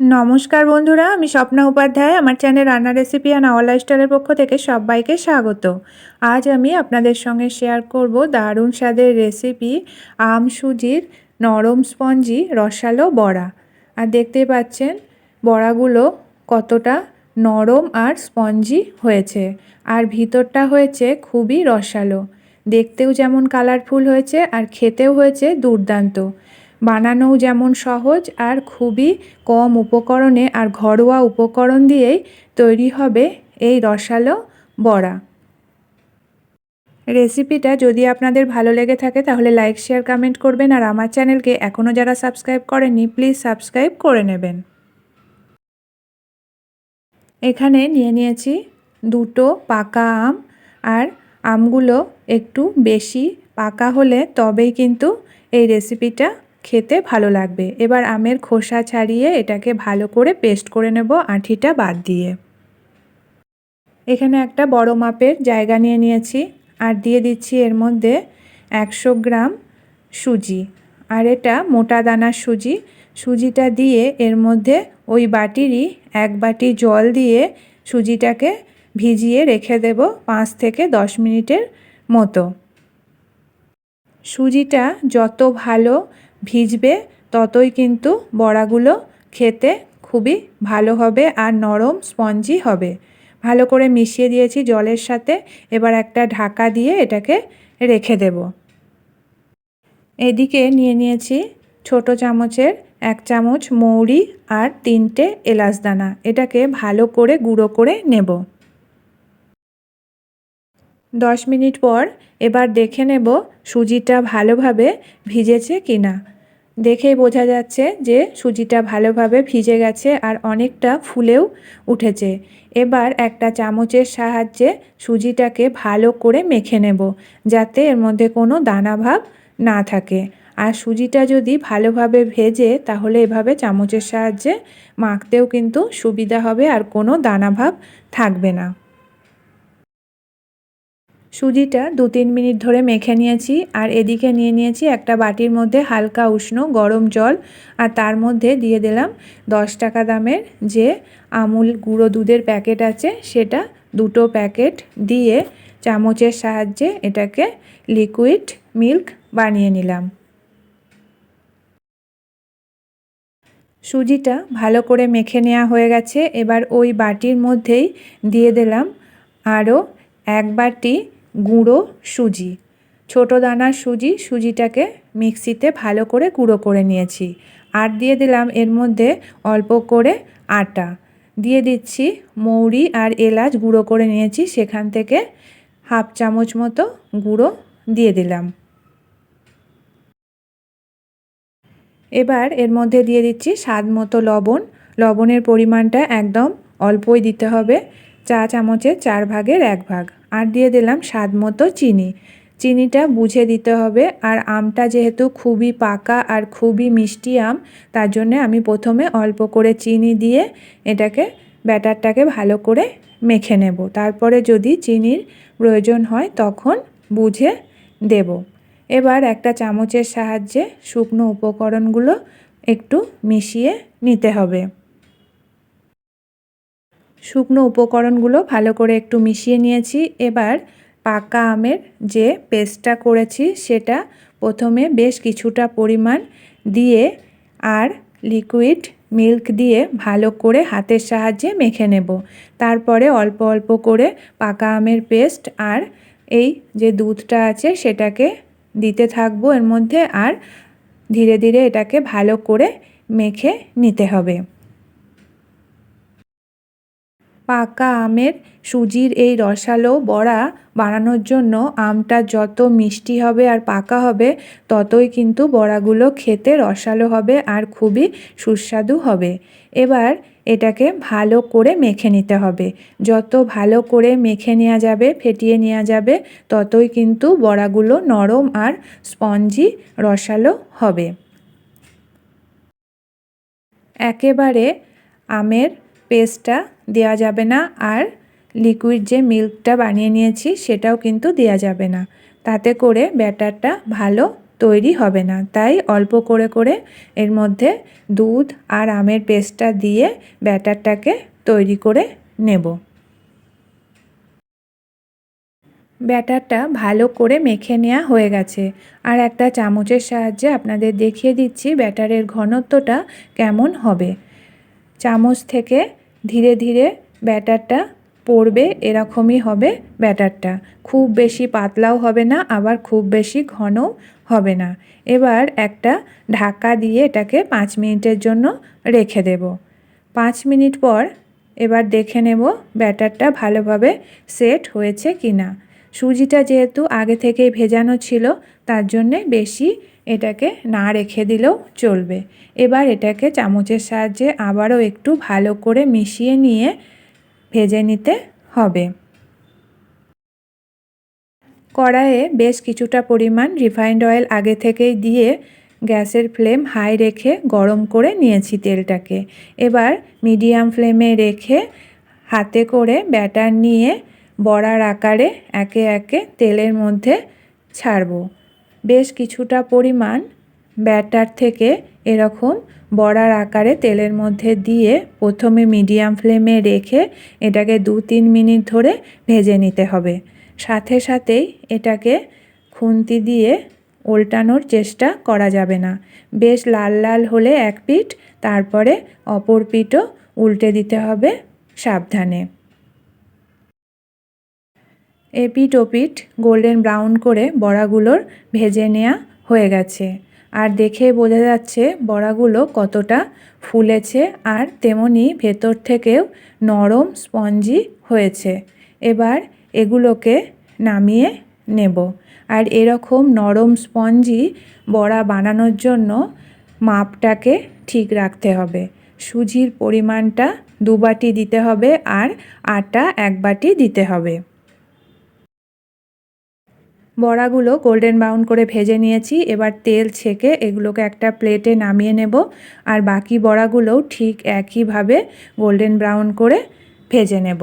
নমস্কার বন্ধুরা, আমি স্বপ্না উপাধ্যায়। আমার চ্যানেল রান্না রেসিপি অ্যান্ড আওয়ার লাইফস্টাইলের পক্ষ থেকে সবাইকে স্বাগত। আজ আমি আপনাদের সঙ্গে শেয়ার করব দারুণ স্বাদের রেসিপি আম সুজির নরম স্পঞ্জি রসালো বড়া। আর দেখতেই পাচ্ছেন বড়াগুলো কতটা নরম আর স্পঞ্জি হয়েছে। আর ভিতরটা হয়েছে খুবই রসালো। দেখতেও যেমন কালারফুল হয়েছে আর খেতেও হয়েছে দুর্দান্ত। বানানোও যেমন সহজ আর খুবই কম উপকরণে আর ঘরোয়া উপকরণ দিয়েই তৈরি হবে এই রসালো বড়া। রেসিপিটা যদি আপনাদের ভালো লেগে থাকে তাহলে লাইক, শেয়ার, কমেন্ট করবেন আর আমার চ্যানেলকে এখনও যারা সাবস্ক্রাইব করেননি প্লিজ সাবস্ক্রাইব করে নেবেন। এখানে নিয়ে নিয়েছি দুটো পাকা আম আর আমগুলো একটু বেশি পাকা হলে তবেই কিন্তু এই রেসিপিটা খেতে ভালো লাগবে। এবার আমের খোসা ছাড়িয়ে এটাকে ভালো করে পেস্ট করে নেব আঁঠিটা বাদ দিয়ে। এখানে একটা বড় মাপের জায়গা নিয়ে নিয়েছি আর দিয়ে দিচ্ছি এর মধ্যে একশো গ্রাম সুজি। আর এটা মোটা দানার সুজি। সুজিটা দিয়ে এর মধ্যে ওই বাটিরই এক বাটি জল দিয়ে সুজিটাকে ভিজিয়ে রেখে দেব পাঁচ থেকে দশ মিনিটের মতো। সুজিটা যত ভালো ভিজবে, ততই কিন্তু বড়াগুলো খেতে খুবই ভালো হবে আর নরম স্পঞ্জি হবে। ভালো করে মিশিয়ে দিয়েছি জলের সাথে, এবার একটা ঢাকা দিয়ে এটাকে রেখে দেব। এদিকে নিয়ে নিয়েছি ছোট চামচের এক চামচ মৌরি আর তিনটে এলাচ দানা। এটাকে ভালো করে গুঁড়ো করে নেব। দশ মিনিট পর এবার দেখে নেব সুজিটা ভালোভাবে ভিজেছে কি না দেখেই বোঝা যাচ্ছে যে সুজিটা ভালোভাবে ভিজে গেছে আর অনেকটা ফুলেও উঠেছে। এবার একটা চামচের সাহায্যে সুজিটাকে ভালো করে মেখে নেব যাতে এর মধ্যে কোনো দানাভাব না থাকে। আর সুজিটা যদি ভালোভাবে ভেজে তাহলে এভাবে চামচের সাহায্যে মাখতেও কিন্তু সুবিধা হবে আর কোনো দানাভাব থাকবে না। সুজিটা দু তিন মিনিট ধরে মেখে নিয়েছি আর এদিকে নিয়ে নিয়েছি একটা বাটির মধ্যে হালকা উষ্ণ গরম জল আর তার মধ্যে দিয়ে দিলাম দশ টাকা দামের যে আমুল গুঁড়ো দুধের প্যাকেট আছে সেটা দুটো প্যাকেট দিয়ে চামচের সাহায্যে এটাকে লিকুইড মিল্ক বানিয়ে নিলাম। সুজিটা ভালো করে মেখে নেওয়া হয়ে গেছে। এবার ওই বাটির মধ্যেই দিয়ে দিলাম আরও এক বাটি গুঁড়ো সুজি। ছোটো দানার সুজি, সুজিটাকে মিক্সিতে ভালো করে গুঁড়ো করে নিয়েছি। আর দিয়ে দিলাম এর মধ্যে অল্প করে আটা। দিয়ে দিচ্ছি মৌরি আর এলাচ গুঁড়ো করে নিয়েছি, সেখান থেকে হাফ চামচ মতো গুঁড়ো দিয়ে দিলাম। এবার এর মধ্যে দিয়ে দিচ্ছি স্বাদ মতো লবণ। লবণের পরিমাণটা একদম অল্পই দিতে হবে, চা চামচের চার ভাগের এক ভাগ। আর দিয়ে দিলাম স্বাদ মতো চিনি। চিনিটা বুঝে দিতে হবে আর আমটা যেহেতু খুবই পাকা আর খুবই মিষ্টি আম, তার জন্য আমি প্রথমে অল্প করে চিনি দিয়ে এটাকে ব্যাটারটাকে ভালো করে মেখে নেব। তারপরে যদি চিনির প্রয়োজন হয় তখন বুঝে দেব। এবার একটা চামচের সাহায্যে শুকনো উপকরণগুলো একটু মিশিয়ে নিতে হবে। শুকনো উপকরণগুলো ভালো করে একটু মিশিয়ে নিয়েছি। এবার পাকা আমের যে পেস্টটা করেছি, সেটা প্রথমে বেশ কিছুটা পরিমাণ দিয়ে আর লিকুইড মিল্ক দিয়ে ভালো করে হাতের সাহায্যে মেখে নেব। তারপরে অল্প অল্প করে পাকা আমের পেস্ট আর এই যে দুধটা আছে, সেটাকে দিতে থাকব। এর মধ্যে আর ধীরে ধীরে এটাকে ভালো করে মেখে নিতে হবে। পাকা আমের সুজির এই রসালো বড়া বানানোর জন্য আমটা যত মিষ্টি হবে আর পাকা হবে, ততই কিন্তু বড়াগুলো খেতে রসালো হবে আর খুবই সুস্বাদু হবে। এবার এটাকে ভালো করে মেখে নিতে হবে। যত ভালো করে মেখে নেওয়া যাবে, ফেটিয়ে নেওয়া যাবে, ততই কিন্তু বড়াগুলো নরম আর স্পঞ্জি রসালো হবে। একেবারে আমের পেস্টটা দেওয়া যাবে না আর লিকুইড যে মিল্কটা বানিয়ে নিয়েছি সেটাও কিন্তু দেওয়া যাবে না। তাতে করে ব্যাটারটা ভালো তৈরি হবে না। তাই অল্প করে করে এর মধ্যে দুধ আর আমের পেস্টটা দিয়ে ব্যাটারটাকে তৈরি করে নেব। ব্যাটারটা ভালো করে মেখে নেওয়া হয়ে গেছে। আর একটা চামচের সাহায্যে আপনাদের দেখিয়ে দিচ্ছি ব্যাটারের ঘনত্বটা কেমন হবে। চামচ থেকে ধীরে ধীরে ব্যাটারটা পড়বে, এরকমই হবে ব্যাটারটা। খুব বেশি পাতলাও হবে না, আবার খুব বেশি ঘনও হবে না। এবার একটা ঢাকা দিয়ে এটাকে পাঁচ মিনিটের জন্য রেখে দেব। পাঁচ মিনিট পর এবার দেখে নেব ব্যাটারটা ভালোভাবে সেট হয়েছে কি না সুজিটা যেহেতু আগে থেকেই ভেজানো ছিল, তার জন্যে বেশি এটাকে না রেখে দিলেও চলবে। এবার এটাকে চামচের সাহায্যে আবারও একটু ভালো করে মিশিয়ে নিয়ে ভেজে নিতে হবে। কড়াইয়ে বেশ কিছুটা পরিমাণ রিফাইন্ড অয়েল আগে থেকেই দিয়ে গ্যাসের ফ্লেম হাই রেখে গরম করে নিয়েছি তেলটাকে। এবার মিডিয়াম ফ্লেমে রেখে হাতে করে ব্যাটার নিয়ে বড়ার আকারে একে একে তেলের মধ্যে ছাড়ব। বেশ কিছুটা পরিমাণ ব্যাটার থেকে এরকম বড়ার আকারে তেলের মধ্যে দিয়ে প্রথমে মিডিয়াম ফ্লেমে রেখে এটাকে দু তিন মিনিট ধরে ভেজে নিতে হবে। সাথে সাথেই এটাকে খুন্তি দিয়ে উল্টানোর চেষ্টা করা যাবে না। বেশ লাল লাল হলে এক পিঠ, তারপরে অপর পিঠও উল্টে দিতে হবে সাবধানে। এপিট ওপিট গোল্ডেন ব্রাউন করে বড়াগুলোর ভেজে নেওয়া হয়ে গেছে। আর দেখে বোঝা যাচ্ছে বড়াগুলো কতটা ফুলেছে আর তেমনি ভেতর থেকেও নরম স্পঞ্জি হয়েছে। এবার এগুলোকে নামিয়ে নেব। আর এরকম নরম স্পঞ্জি বড়া বানানোর জন্য মাপটাকে ঠিক রাখতে হবে। সুজির পরিমাণটা দু বাটি দিতে হবে আর আটা এক বাটি দিতে হবে। বড়াগুলো গোল্ডেন ব্রাউন করে ভেজে নিয়েছি। এবার তেল ছেঁকে এগুলোকে একটা প্লেটে নামিয়ে নেব। আর বাকি বড়াগুলোও ঠিক একইভাবে গোল্ডেন ব্রাউন করে ভেজে নেব।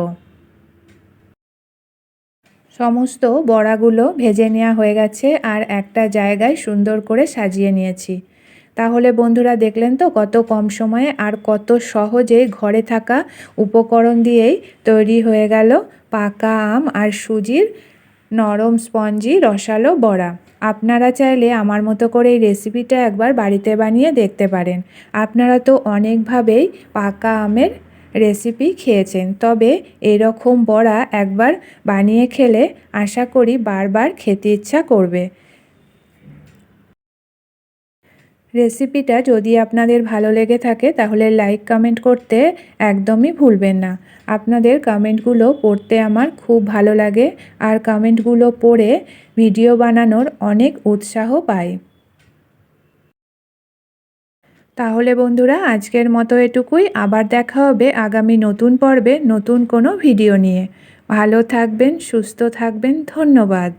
সমস্ত বড়াগুলো ভেজে নেওয়া হয়ে গেছে আর একটা জায়গায় সুন্দর করে সাজিয়ে নিয়েছি। তাহলে বন্ধুরা দেখলেন তো কত কম সময়ে আর কত সহজে ঘরে থাকা উপকরণ দিয়েই তৈরি হয়ে গেল পাকা আম আর সুজির নরম স্পঞ্জি, রসালো বড়া। আপনারা চাইলে আমার মতো করে এই রেসিপিটা একবার বাড়িতে বানিয়ে দেখতে পারেন। আপনারা তো অনেকভাবেই পাকা আমের রেসিপি খেয়েছেন। তবে এরকম বড়া একবার বানিয়ে খেলে আশা করি বারবার খেতে ইচ্ছা করবে। রেসিপিটা যদি আপনাদের ভালো লেগে থাকে, তাহলে লাইক, কমেন্ট করতে একদমই ভুলবেন না। আপনাদের কমেন্টগুলো পড়তে আমার খুব ভালো লাগে আর কমেন্টগুলো পড়ে ভিডিও বানানোর অনেক উৎসাহ পাই। তাহলে বন্ধুরা, আজকের মতো এটুকুই। আবার দেখা হবে আগামী নতুন পর্বে নতুন কোনো ভিডিও নিয়ে। ভালো থাকবেন, সুস্থ থাকবেন, ধন্যবাদ।